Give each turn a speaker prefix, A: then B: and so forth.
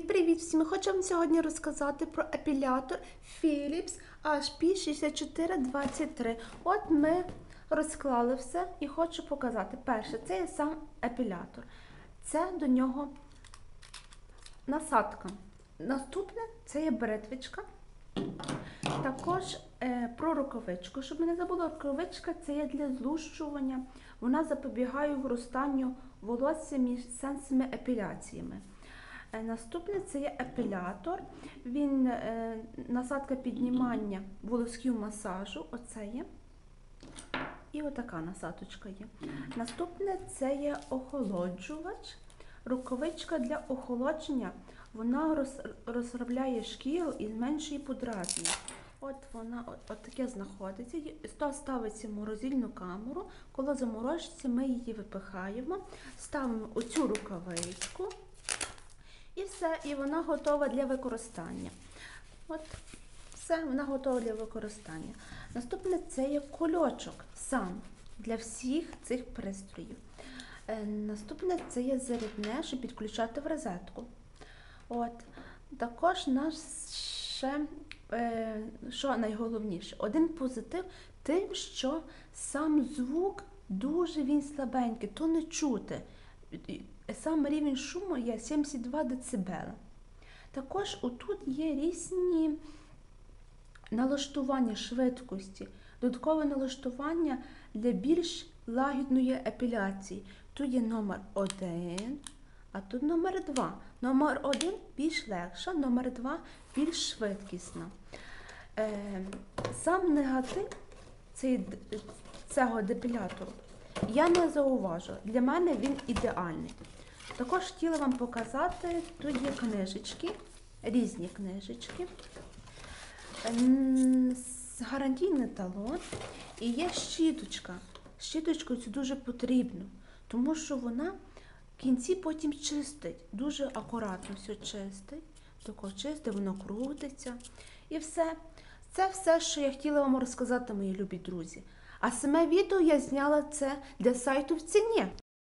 A: Привіт всім! Хочу вам сьогодні розказати про епілятор Philips HP6423. От ми розклали все і хочу показати. Перше, це є сам епілятор. Це до нього насадка. Наступне це є бритвичка. Також е, про рукавичку. Щоб не забули, рукавичка це є для злущування. Вона запобігає виростанню волосся між сенсами епіляціями. Е, Наступне це є епілятор. Він е, насадка піднімання волосків масажу. Оце є. І отака насадочка є. Наступне це є охолоджувач. Рукавичка для охолодження. Вона розробляє шкіру і зменшує подразнення. От вона от, таке знаходиться. Ставиться в морозильну камеру. Коли заморозиться, ми її випихаємо, ставимо оцю рукавичку. Все, і вона готова для використання. От, все, вона готова для використання. Наступне це є кульочок сам для всіх цих пристроїв. Е, наступне це є зарядне, щоб підключати в розетку. От. Також наш ще, е, що найголовніше, один позитив тим, що сам звук дуже він слабенький, то не чути. Сам рівень шуму є 72 дБ. Також отут є різні налаштування швидкості, додаткове налаштування для більш лагідної епіляції. Тут є номер 1, а тут номер 2. Номер 1 більш легша, номер 2 більш швидкісна. Е, сам негатив цього депілятору я не зауважу. Для мене він ідеальний. Також хотіла вам показати, тут є книжечки, різні книжечки. Гарантійний талон і є щіточка. Щіточку цю дуже потрібно, тому що вона в кінці потім чистить. Дуже акуратно все чистить. Тако чистить, воно крутиться. І все. Це все, що я хотіла вам розказати, мої любі друзі. А саме відео я зняла це для сайту в ціні.